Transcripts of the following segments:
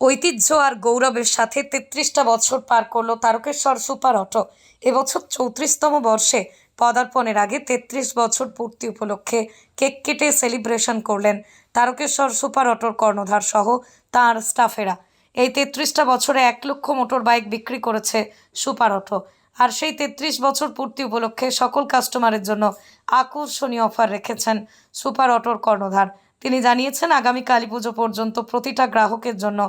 ঐতিহ্য আর গৌরবের সাথে তেত্রিশটা বছর পার করল তারকেশ্বর সুপার অটো। এবছর চৌত্রিশতম বর্ষে পদার্পণের আগে তেত্রিশ বছর পূর্তি উপলক্ষে কেক কেটে সেলিব্রেশন করলেন তারকেশ্বর সুপার অটোর কর্ণধার সহ তার স্টাফেরা। এই তেত্রিশটা বছরে এক লক্ষ মোটর বাইক বিক্রি করেছে সুপার অটো। আর সেই তেত্রিশ বছর পূর্তি উপলক্ষে সকল কাস্টমারের জন্য আকর্ষণীয় অফার রেখেছেন সুপার অটোর কর্ণধার। তিনি জানিয়েছেন, আগামী কালী পুজো পর্যন্ত প্রতিটা গ্রাহকের জন্য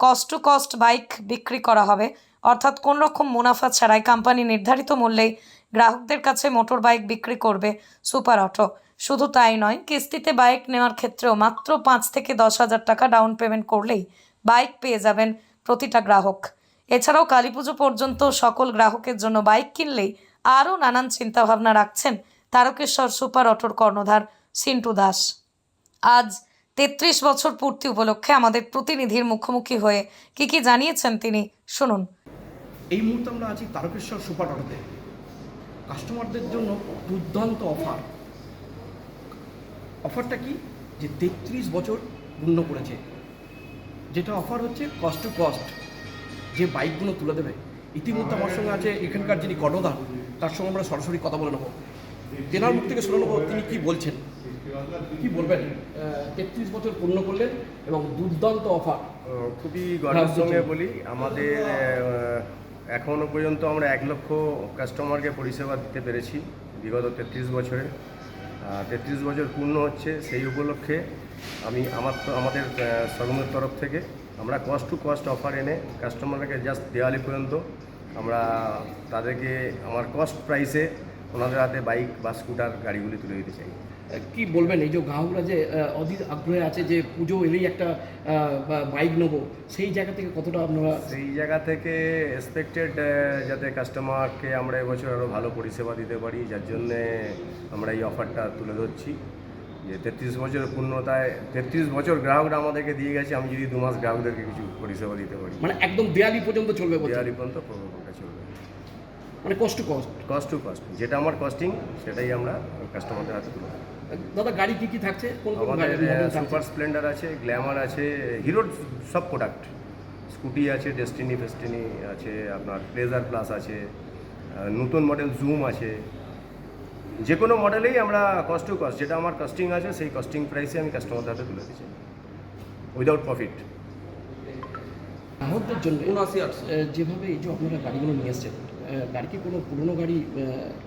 কস্ট টু কস্ট বাইক বিক্রি করা হবে। অর্থাৎ কোন রকম মুনাফা ছাড়াই কোম্পানি নির্ধারিত মূল্যেই গ্রাহকদের কাছে মোটর বাইক বিক্রি করবে সুপার অটো শুধু তাই নয়, কিস্তিতে বাইক নেওয়ার ক্ষেত্রেও মাত্র পাঁচ থেকে দশ হাজার টাকা ডাউন পেমেন্ট করলেই বাইক পেয়ে যাবেন প্রতিটা গ্রাহক। এছাড়াও কালী পুজো পর্যন্ত সকল গ্রাহকের জন্য বাইক কিনলেই আরও নানান চিন্তাভাবনা রাখছেন তারকেশ্বর সুপার অটোর কর্ণধার সিন্টু দাস। আজ তেত্রিশ বছর পূর্তি উপলক্ষে আমাদের প্রতিনিধির মুখোমুখি হয়ে কি কি জানিয়েছেন তিনি? শুনুন। এই মুহূর্তে আমরা আছি তারকেশ্বর সুপার অটোতে। কাস্টমারদের জন্য দুর্দান্ত অফার। অফারটা কি? যে তেত্রিশ বছর পূর্ণ করেছে। যেটা অফার হচ্ছে কস্ট টু কস্ট যে বাইকগুলো তুলে দেবে। ইতিমধ্যে আমার সঙ্গে আছে এখানকার যিনি কর্ণধার, তার সঙ্গে আমরা সরাসরি কথা বলে নেব। তেনার মুখ থেকে শুনে নেব তিনি কি বলছেন। কি বলবেন? তেত্রিশ বছর পূর্ণ করলেন এবং দুর্দান্ত অফার। খুবই গর্বের সঙ্গে বলি আমাদের আহ, এখনও পর্যন্ত আমরা এক লক্ষ কাস্টমারকে পরিষেবা দিতে পেরেছি বিগত তেত্রিশ বছরে। তেত্রিশ বছর পূর্ণ হচ্ছে সেই উপলক্ষে আমি আমার তো আমাদের সগমের তরফ থেকে আমরা কস্ট টু কস্ট অফার এনে কাস্টমারকে জাস্ট দেওয়ালি পর্যন্ত আমরা তাদেরকে আমার কস্ট প্রাইসে ওনাদের হাতে বাইক বা স্কুটার গাড়িগুলি তুলে দিতে চাই। কি বলবেন? এই যে গ্রাহকরা যে অধীর আগ্রহে আছে যে পুজো এলেই একটা বাইক নেব সেই জায়গা থেকে কতটা আপনারা সেই জায়গা থেকে এক্সপেক্টেড যাতে কাস্টমারকে আমরা এবছর আরও ভালো পরিষেবা দিতে পারি যার জন্যে আমরা এই অফারটা তুলে ধরছি। যে তেত্রিশ বছরের পূর্ণতায় তেত্রিশ বছর গ্রাহকরা আমাদেরকে দিয়ে গেছে আমি যদি দু মাস গ্রাহকদেরকে কিছু পরিষেবা দিতে পারি। মানে একদম দেয়ালি পর্যন্ত চলবে দেওয়ালি পর্যন্ত চলবে। মানে কষ্ট কষ্ট কস্ট টু কস্ট যেটা আমার কস্টিং সেটাই আমরা কাস্টমারদের হাতে তুলে দাদা গাড়ি কি কি থাকছে? কোন কোন গাড়ি সুপার স্প্লেন্ডার আছে গ্ল্যামার আছে হিরোর সব প্রোডাক্ট। স্কুটি আছে ডেস্টিনি ফেস্টিনি আছে আপনার প্লেজার প্লাস আছে নতুন মডেল জুম আছে। যে কোনো মডেলেই আমরা কস্ট টু কস্ট যেটা আমার কস্টিং আছে সেই কস্টিং প্রাইসে আমি কাস্টমারদের হাতে তুলে দিচ্ছি। উইদাউট প্রফিট গ্রাহকদের জন্য যেভাবে এই যে আপনারা গাড়িগুলো নিয়ে এসছেন গাড়ি কি কোনো পুরনো গাড়ি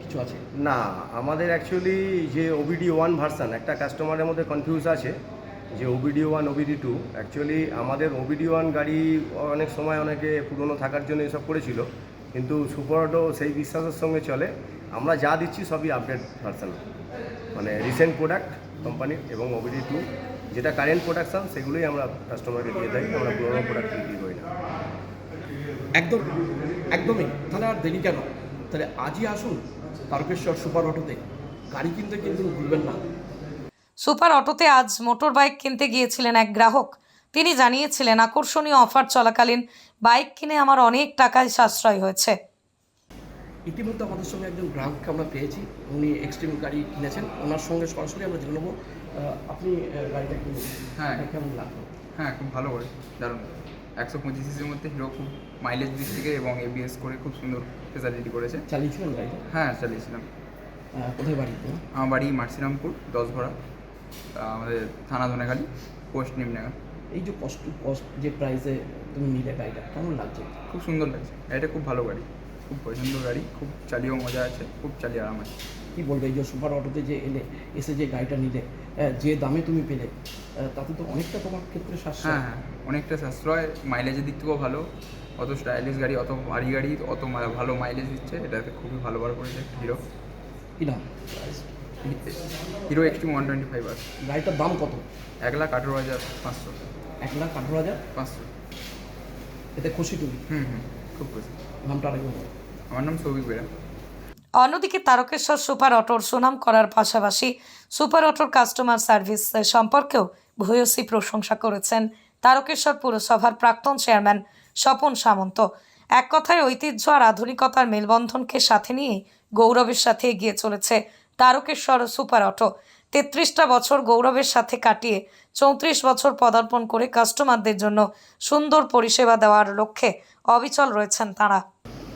কিছু আছে? না, আমাদের অ্যাকচুয়ালি যে ওবিডি ওয়ান ভার্সান একটা কাস্টমারের মধ্যে কনফিউজ আছে, যে OBD one OBD two actually আমাদের ওবিডি ওয়ান গাড়ি অনেক সময় অনেকে পুরনো থাকার জন্য এসব করেছিল, কিন্তু সুপার অটো সেই বিশ্বাসের সঙ্গে চলে। আমরা যা দিচ্ছি সবই আপডেট ভার্সান মানে রিসেন্ট প্রোডাক্ট কোম্পানির এবং ওবিডি টু যেটা কারেন্ট প্রোডাকশান সেগুলোই আমরা কাস্টমারকে দিয়ে থাকি, আমরা পুরোনো প্রোডাক্ট বিক্রি করি না। একদম একদমই। তাহলে আর দেরি কেন? তাহলে আজই আসুন তারকেশ্বর সুপার অটোতে। গাড়ি কিনতে কিন্তু ভুলবেন না। সুপার অটোতে আজ মোটর বাইক কিনতে গিয়েছিলেন এক গ্রাহক। তিনি জানিয়েছিলেন আকর্ষণীয় অফার চলাকালীন বাইক কিনে আমার অনেক টাকায় সাশ্রয় হয়েছে। ইতিমধ্যে আমাদের সঙ্গে একজন গ্রাহককে আমরা পেয়েছি। উনি এক্সট্রিম গাড়ি কিনেছেন। ওনার সঙ্গে সরাসরি আমরা জেনে নেব আপনি গাড়িটা কিনুন হ্যাঁ। কেমন লাগল? হ্যাঁ খুব ভালো করে দারুণ। একশো পঁচিশ সিসির মধ্যে হিরো খুব মাইলেজ দিক থেকে এবং এবিএস করে খুব সুন্দর ফেসিলিটি করেছে। চালিয়েছিলেন গাড়িটা? হ্যাঁ চালিয়েছিলাম। কোথায় বাড়ি আমার বাড়ি মার্সিরামপুর দশঘরা আমাদের থানা ধনেখালি পোস্ট নিমনেগা। এই যে কষ্ট কস্ট যে প্রাইসে তুমি নিলে গাড়িটা কেমন লাগছে? খুব সুন্দর লাগছে। গাড়িটা খুব ভালো গাড়ি খুব পছন্দ গাড়ি খুব চালিয়েও মজা আছে খুব চালিয়ে আরাম আছে। কি বলবে? এই যে সুপার অটোতে যে এলে এসে যে গাড়িটা নিলে যে দামে তুমি পেলে তাতে তো অনেকটা তোমার ক্ষেত্রে সাশ্রয়। হ্যাঁ হ্যাঁ অনেকটা সাশ্রয়। মাইলেজের দিক থেকেও ভালো। অত স্টাইলিশ গাড়ি অত ভারী গাড়ি অত ভালো মাইলেজ দিচ্ছে। এটাতে খুবই ভালো বার করেছে হিরো কি দাম? Hero Xtreme one twenty five আছে। গাড়িটার দাম কত? এক লাখ আঠেরো হাজার পাঁচশো। এক লাখ আঠেরো হাজার? পাঁচশো। এতে খুশি তুমি? হুম হুম খুব খুশি। দামটা আরেকবার আমার নাম সৌভিক বেরা। অন্যদিকে তারকেশ্বর সুপার অটোর সুনাম করার পাশাপাশি সুপার অটোর কাস্টমার সার্ভিস সম্পর্কেও ভূয়সী প্রশংসা করেছেন তারকেশ্বর পুরসভার প্রাক্তন চেয়ারম্যান স্বপন সামন্ত। এক কথায় ঐতিহ্য আর আধুনিকতার মেলবন্ধনকে সাথে নিয়ে গৌরবের সাথে এগিয়ে চলেছে তারকেশ্বর সুপার অটো। তেত্রিশটা বছর গৌরবের সাথে কাটিয়ে চৌত্রিশ বছর পদার্পণ করে কাস্টমারদের জন্য সুন্দর পরিষেবা দেওয়ার লক্ষ্যে অবিচল রয়েছেন তাঁরা।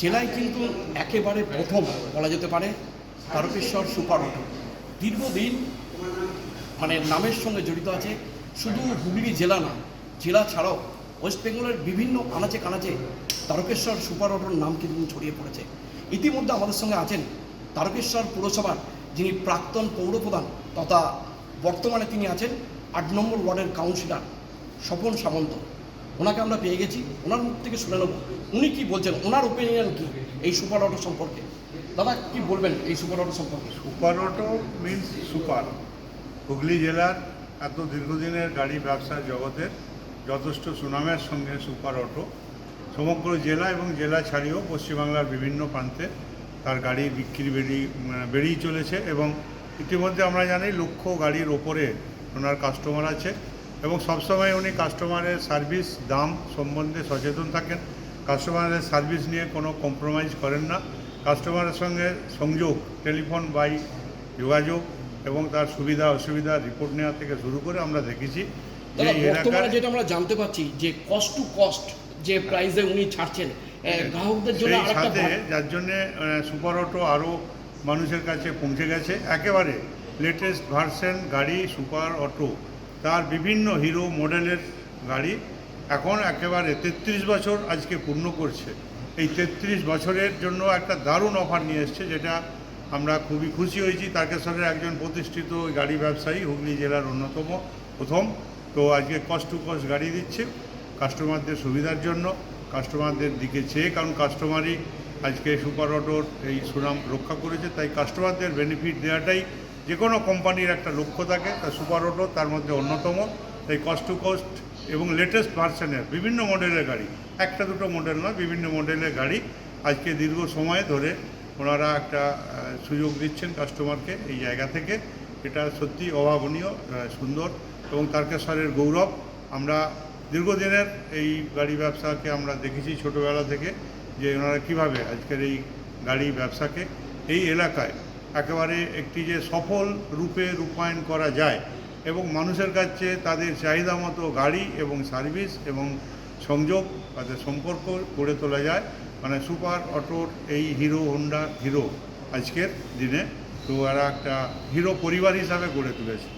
জেলায় কিন্তু একেবারে প্রথম বলা যেতে পারে তারকেশ্বর সুপার অটো দীর্ঘদিন মানে নামের সঙ্গে জড়িত আছে, শুধু হুগলি জেলা না, জেলা ছাড়াও ওয়েস্ট বেঙ্গলের বিভিন্ন আনাচে কানাচে তারকেশ্বর সুপার অটোর নাম কিন্তু ছড়িয়ে পড়েছে। ইতিমধ্যে আমাদের সঙ্গে আছেন তারকেশ্বর পুরসভার যিনি প্রাক্তন পৌরপ্রধান তথা বর্তমানে তিনি আছেন আট নম্বর ওয়ার্ডের কাউন্সিলর স্বপন সামন্ত। ওনাকে আমরা পেয়ে গেছি, ওনার মুখ থেকে শুনে নেব। উনি কি বলছেন? ওনার ওপিনিয়ন কি এই সুপার অটো সম্পর্কে? দাদা, কি বলবেন এই সুপার অটো সম্পর্কে? Super auto means super. Hooghly জেলার এত দীর্ঘদিনের গাড়ি ব্যবসার জগতের যথেষ্ট সুনামের সঙ্গে সুপার অটো। সমগ্র জেলা এবং জেলা ছাড়িয়েও পশ্চিমবাংলার বিভিন্ন প্রান্তে তার গাড়ি বিক্রি বেরিয়ে মানে বেরিয়ে চলেছে এবং ইতিমধ্যে আমরা জানি লক্ষ গাড়ির ওপরে ওনার কাস্টমার আছে। এবং সবসময় উনি কাস্টমারের সার্ভিস দাম সম্বন্ধে সচেতন থাকেন। কাস্টমারের সার্ভিস নিয়ে কোনো কম্প্রোমাইজ করেন না। কাস্টমারের সঙ্গে সংযোগ টেলিফোন বাই যোগাযোগ এবং তার সুবিধা অসুবিধা রিপোর্ট নেওয়া থেকে শুরু করে আমরা দেখেছি যে এলাকায় যেটা আমরা জানতে পারছি যে কস্ট টু কস্ট যে প্রাইসে উনি ছাড়ছেন গ্রাহকদের জন্য সাথে যার জন্যে সুপার অটো আরও মানুষের কাছে পৌঁছে গেছে। একেবারে লেটেস্ট ভার্সন গাড়ি সুপার অটো তার বিভিন্ন হিরো মডেলের গাড়ি এখন একেবারে তেত্রিশ বছর আজকে পূর্ণ করছে। এই তেত্রিশ বছরের জন্য একটা দারুণ অফার নিয়ে এসছে, যেটা আমরা খুবই খুশি হয়েছি। তারকেশ্বরের একজন প্রতিষ্ঠিত গাড়ি ব্যবসায়ী, হুগলি জেলার অন্যতম প্রথম, তো আজকে কস্ট টু কস্ট গাড়ি দিচ্ছে কাস্টমারদের সুবিধার জন্য কাস্টমারদের দিকে চেয়ে, কারণ কাস্টমারই আজকে সুপার অটোর এই সুনাম রক্ষা করেছে, তাই কাস্টমারদের বেনিফিট দেওয়াটাই যে কোনো কোম্পানির একটা লক্ষ্য থাকে তা সুপার অটো তার মধ্যে অন্যতম। তাই কস্ট টু কস্ট এবং লেটেস্ট ভার্সনের বিভিন্ন মডেলের গাড়ি। একটা দুটো মডেল নয়, বিভিন্ন মডেলের গাড়ি। আজকে দীর্ঘ সময় ধরে ওনারা একটা সুযোগ দিচ্ছেন কাস্টমারকে এই জায়গা থেকে। এটা সত্যি অভাবনীয় সুন্দর এবং তারকেশ্বরের গৌরব। আমরা দীর্ঘদিনের এই গাড়ি ব্যবসাকে আমরা দেখেছি ছোটোবেলা থেকে, যে ওনারা কীভাবে আজকের এই গাড়ি ব্যবসাকে এই এলাকায় একেবারে একটি যে সফল রূপে রূপায়ণ করা যায় এবং মানুষের কাছে তাদের চাহিদা মতো গাড়ি এবং সার্ভিস এবং সংযোগ, তাদের সম্পর্ক গড়ে তোলা যায়। মানে সুপার, অটোর এই হিরো, হোন্ডা হিরো আজকের দিনে তো এরা একটা হিরো পরিবার হিসাবে গড়ে তুলেছে।